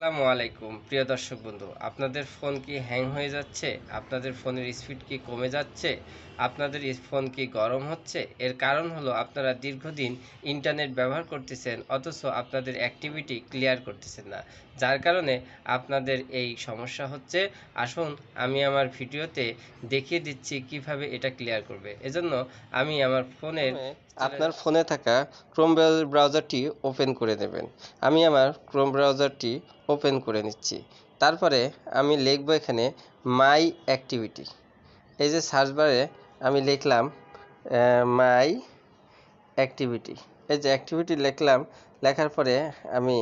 আসসালামু আলাইকুম প্রিয় দর্শক বন্ধু। আপনাদের ফোন কি হ্যাং হয়ে যাচ্ছে? আপনাদের ফোনের স্পিড কি কমে যাচ্ছে? আপনাদের ফোন কি গরম হচ্ছে? এর কারণ হলো আপনারা দীর্ঘদিন ইন্টারনেট ব্যবহার করতেছেন অথচ আপনাদের অ্যাক্টিভিটি ক্লিয়ার করতেছেন না। যার কারণে আপনাদের এই সমস্যা হচ্ছে। আসুন আমি আমার ভিডিওতে দেখিয়ে দিচ্ছি কীভাবে এটা ক্লিয়ার করবে। এজন্য আমি আমার ফোনের আপনার ফোনে থাকা ক্রোম ব্রাউজারটি ওপেন করে নেবেন। আমি আমার ক্রোম ব্রাউজারটি ওপেন করে নিচ্ছি। তারপরে আমি লিখব এখানে মাই অ্যাক্টিভিটি এই যে সার্চ বারে আমি লিখলাম মাই অ্যাক্টিভিটি এই যে অ্যাক্টিভিটি লিখলাম, লেখার পরে আমি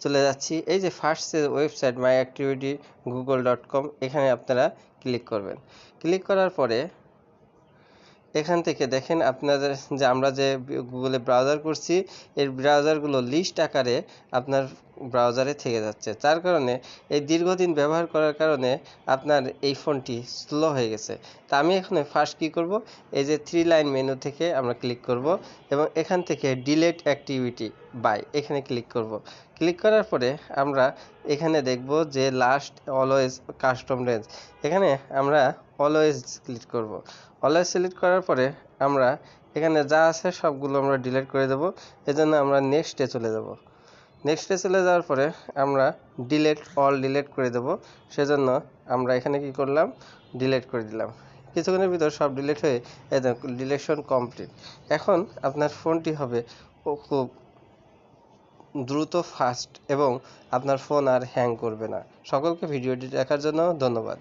চলে যাচ্ছি। এই যে first website my activity Google dot com এখানে আপনারা ক্লিক করবেন। ক্লিক করার পরে এখান থেকে দেখেন আপনাদের যে আমরা যে গুগলে ব্রাউজার করছি এর ব্রাউজারগুলো লিস্ট আকারে আপনার ব্রাউজারে থেকে যাচ্ছে। তার কারণে এই দীর্ঘদিন ব্যবহার করার কারণে আপনার এই ফোনটি স্লো হয়ে গেছে। তা আমি এখানে ফার্স্ট কি করব? এই যে থ্রি লাইন মেনু থেকে আমরা ক্লিক করব এবং এখান থেকে ডিলেট অ্যাক্টিভিটি বাই এখানে ক্লিক করব। ক্লিক করার পরে আমরা এখানে দেখব যে লাস্ট অলওয়েজ কাস্টম রেঞ্জ এখানে আমরা অলওয়েজ ক্লিক করব। অলওয়েজ সিলেক্ট করার পরে আমরা এখানে যা আছে সবগুলো আমরা ডিলিট করে দেব। এজন্য আমরা নেক্সটে চলে যাব। নেক্সটে চলে যাওয়ার পরে আমরা ডিলেট অল ডিলেট করে দেব। সেজন্য আমরা এখানে কি করলাম? ডিলেট করে দিলাম। কিছুক্ষণের ভিতর সব ডিলেট হয়ে ডিলেকশন কমপ্লিট এখন আপনার ফোনটি হবে খুব দ্রুত ফাস্ট এবং আপনার ফোন আর হ্যাং করবে না। সকলকে ভিডিওটি দেখার জন্য ধন্যবাদ।